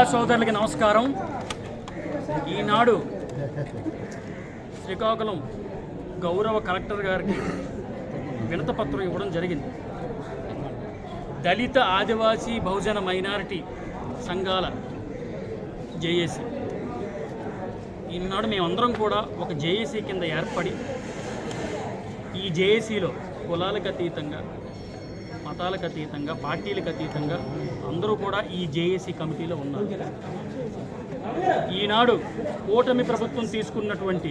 Media సోదరులకి నమస్కారం. ఈనాడు శ్రీకాకుళం గౌరవ కలెక్టర్ గారికి వినతపత్రం ఇవ్వడం జరిగింది. దళిత ఆదివాసీ బహుజన మైనారిటీ సంఘాల జేఏసీ. ఈనాడు మేమందరం కూడా ఒక జేఏసీ కింద ఏర్పడి ఈ జేఏసీలో కులాలకు అతీతంగా మతాలకు అతీతంగా పార్టీలకు అతీతంగా అందరూ కూడా ఈ జేఏసీ కమిటీలో ఉన్నారు. ఈనాడు కూటమి ప్రభుత్వం తీసుకున్నటువంటి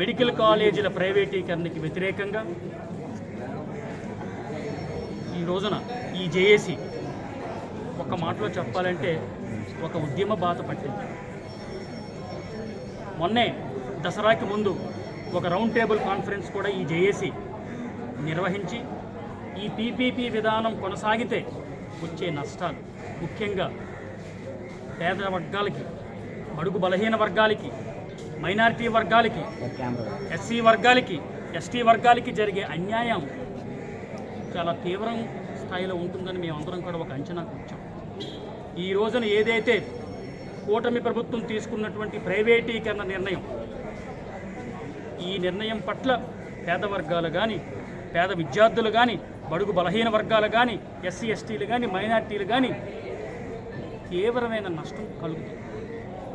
మెడికల్ కాలేజీల ప్రైవేటీకరణకి వ్యతిరేకంగా ఈ రోజున ఈ జేఏసీ ఒక మాటలో చెప్పాలంటే ఒక ఉద్యమ బాధ పట్టింది. మొన్నే దసరాకి ముందు ఒక రౌండ్ టేబుల్ కాన్ఫరెన్స్ కూడా ఈ జేఏసీ నిర్వహించి ఈ పీపీపీ విధానం కొనసాగితే వచ్చే నష్టాలు ముఖ్యంగా పేద వర్గాలకి అడుగు బలహీన వర్గాలకి మైనారిటీ వర్గాలకి ఎస్సీ వర్గాలకి ఎస్టీ వర్గాలకి జరిగే అన్యాయం చాలా తీవ్రం స్థాయిలో ఉంటుందని మేమందరం కూడా ఒక అంచనాకు వచ్చాం ఈ రోజున ఏదైతే కూటమి ప్రభుత్వం తీసుకున్నటువంటి ప్రైవేటీకరణ నిర్ణయం ఈ నిర్ణయం పట్ల పేద వర్గాలు కానీ పేద విద్యార్థులు కానీ బడుగు బలహీన వర్గాలు కానీ ఎస్సీ ఎస్టీలు కానీ మైనార్టీలు కానీ తీవ్రమైన నష్టం కలుగుతుంది.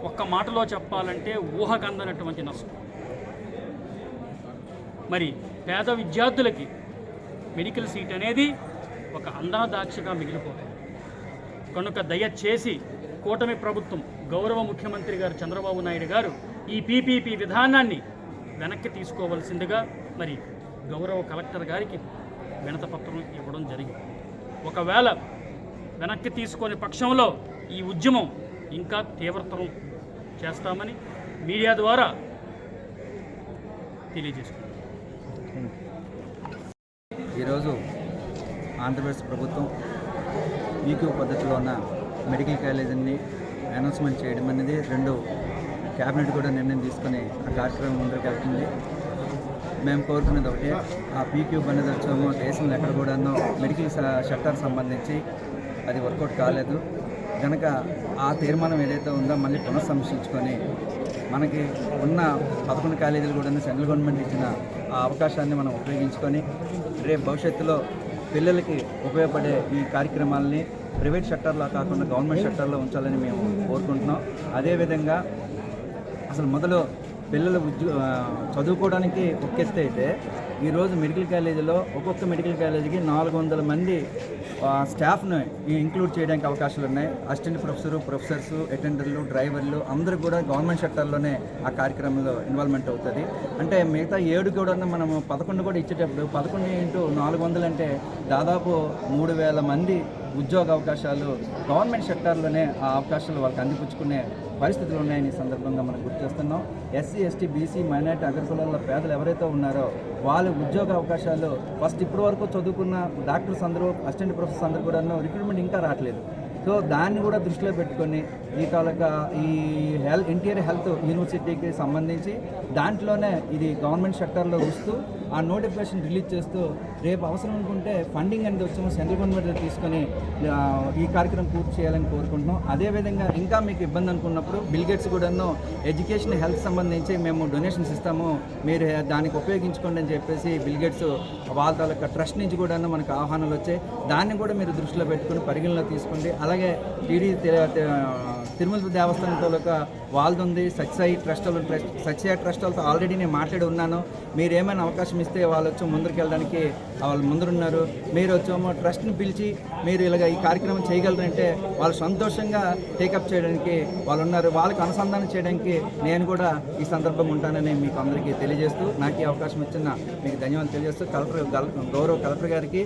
ఒక్క మాటలో చెప్పాలంటే ఊహకందనటువంటి నష్టం. మరి పేద విద్యార్థులకి మెడికల్ సీట్ అనేది ఒక అందాదాక్షగా మిగిలిపోతుంది. కనుక దయచేసి కూటమి ప్రభుత్వం గౌరవ ముఖ్యమంత్రి గారు చంద్రబాబు నాయుడు గారు ఈ పీపీపీ విధానాన్ని వెనక్కి తీసుకోవలసిందిగా మరి గౌరవ కలెక్టర్ గారికి వినతపత్రం ఇవ్వడం జరిగింది. ఒకవేళ వెనక్కి తీసుకొని పక్షంలో ఈ ఉద్యమం ఇంకా తీవ్రతరం చేస్తామని మీడియా ద్వారా తెలియజేసుకుంటాం ఈరోజు ఆంధ్రప్రదేశ్ ప్రభుత్వం ఈక్యూ పద్ధతిలో ఉన్న మెడికల్ కాలేజీని అనౌన్స్మెంట్ చేయడం అనేది రెండు క్యాబినెట్ కూడా నిర్ణయం తీసుకొని ఆ కార్యక్రమం ముందుకు వెళ్తుంది. మేము కోరుకునేది ఒకటే. ఆ పీక్యూబ్ అనేది వచ్చామో దేశంలో ఎక్కడ కూడానో మెడికల్ షట్టర్ సంబంధించి అది వర్కౌట్ కాలేదు. కనుక ఆ తీర్మానం ఏదైతే ఉందో మళ్ళీ పునఃసమీక్షించుకొని మనకి ఉన్న పదకొండు కాలేజీలు కూడా సెంట్రల్ గవర్నమెంట్ ఇచ్చిన ఆ అవకాశాన్ని మనం ఉపయోగించుకొని రేపు భవిష్యత్తులో పిల్లలకి ఉపయోగపడే ఈ కార్యక్రమాలని ప్రైవేట్ సెక్టర్లో కాకుండా గవర్నమెంట్ సెక్టర్లో ఉంచాలని మేము కోరుకుంటున్నాం. అదేవిధంగా అసలు మొదలు పిల్లలు చదువుకోవడానికి ఒక అయితే ఈరోజు మెడికల్ కాలేజీలో ఒక్కొక్క మెడికల్ కాలేజీకి నాలుగు వందల మంది స్టాఫ్ని స్టాఫ్ను ఇంక్లూడ్ చేయడానికి అవకాశాలు ఉన్నాయి. అసిస్టెంట్ ప్రొఫెసర్ ప్రొఫెసర్స్ అటెండర్లు డ్రైవర్లు అందరూ కూడా గవర్నమెంట్ సెక్టర్లోనే ఆ కార్యక్రమంలో ఇన్వాల్వ్మెంట్ అవుతుంది. అంటే మిగతా ఏడు కూడా మనము పదకొండు కూడా ఇచ్చేటప్పుడు పదకొండు ఇంటూ నాలుగు వందలు అంటే దాదాపు మూడు వేల మంది ఉద్యోగ అవకాశాలు గవర్నమెంట్ సెక్టార్లోనే ఆ అవకాశాలు వాళ్ళకి అందిపుచ్చుకునే పరిస్థితులు ఉన్నాయని ఈ సందర్భంగా మనం గుర్తు చేస్తున్నాం. ఎస్సీ ఎస్టీ బీసీ మైనార్టీ అగ్రకులాల పేదలు ఎవరైతే ఉన్నారో వాళ్ళ ఉద్యోగ అవకాశాలు ఫస్ట్ ఇప్పటి వరకు చదువుకున్న డాక్టర్స్ అందరూ అసిస్టెంట్ ప్రొఫెసర్స్ అందరూ కూడా రిక్రూట్మెంట్ ఇంకా రావట్లేదు. సో దాన్ని కూడా దృష్టిలో పెట్టుకొని ఈ తాలూకా ఈ హెల్త్ ఎన్టీఆర్ హెల్త్ యూనివర్సిటీకి సంబంధించి దాంట్లోనే ఇది గవర్నమెంట్ సెక్టార్లో వస్తూ ఆ నోటిఫికేషన్ రిలీజ్ చేస్తూ రేపు అవసరం అనుకుంటే ఫండింగ్ అనేది వచ్చేమో సెంట్రల్ గవర్నమెంట్ తీసుకొని ఈ కార్యక్రమం పూర్తి చేయాలని కోరుకుంటున్నాం. అదేవిధంగా ఇంకా మీకు ఇబ్బంది అనుకున్నప్పుడు బిల్ గేట్స్ కూడాను ఎడ్యుకేషన్ హెల్త్ సంబంధించి మేము డొనేషన్స్ ఇస్తాము. మీరు దానికి ఉపయోగించుకోండి అని చెప్పేసి బిల్గేట్స్ వాళ్ళ తాలూకా ట్రస్ట్ నుంచి కూడాను మనకు ఆహ్వానాలు వచ్చాయి. దాన్ని కూడా మీరు దృష్టిలో పెట్టుకుని పరిగణలో తీసుకోండి. అలాగే టీడీ తిరుమల దేవస్థానం తాలూకా వాళ్ళది ఉంది Sathyasai trust trust Sathyasai trust వాళ్ళతో ఆల్రెడీ నేను మాట్లాడి ఉన్నాను. మీరు ఏమైనా అవకాశం ఇస్తే వాళ్ళు వచ్చి ముందుకు వెళ్ళడానికి వాళ్ళు ముందరున్నారు. మీరు వచ్చేమో ట్రస్ట్ని పిలిచి మీరు ఇలాగ ఈ కార్యక్రమం చేయగలరంటే వాళ్ళు సంతోషంగా టేకప్ చేయడానికి వాళ్ళు ఉన్నారు వాళ్ళకి అనుసంధానం చేయడానికి నేను కూడా ఈ సందర్భం ఉంటానని మీకు అందరికీ తెలియజేస్తూ నాకు ఈ అవకాశం ఇచ్చిన మీకు ధన్యవాదాలు తెలియజేస్తూ కలెక్టర్ గౌరవ కలెక్టర్ గారికి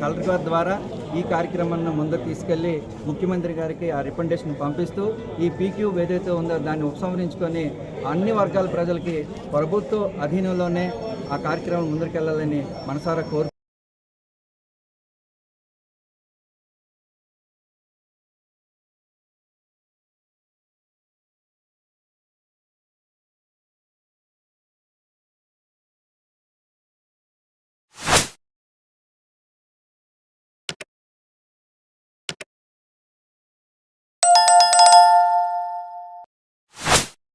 కలెక్టర్ గారి ద్వారా ఈ కార్యక్రమాన్ని ముందుకు తీసుకెళ్ళి ముఖ్యమంత్రి గారికి ఆ రికమెండేషన్ పంపిస్తూ ఈ పీక్యూ ఏదైతే ఉందో దాన్ని ఉపసంహరించుకొని అన్ని వర్గాల ప్రజలకి ప్రభుత్వ అధీనంలోనే ఆ కార్యక్రమం ముందుకెళ్ళాలని మనసారా కోరు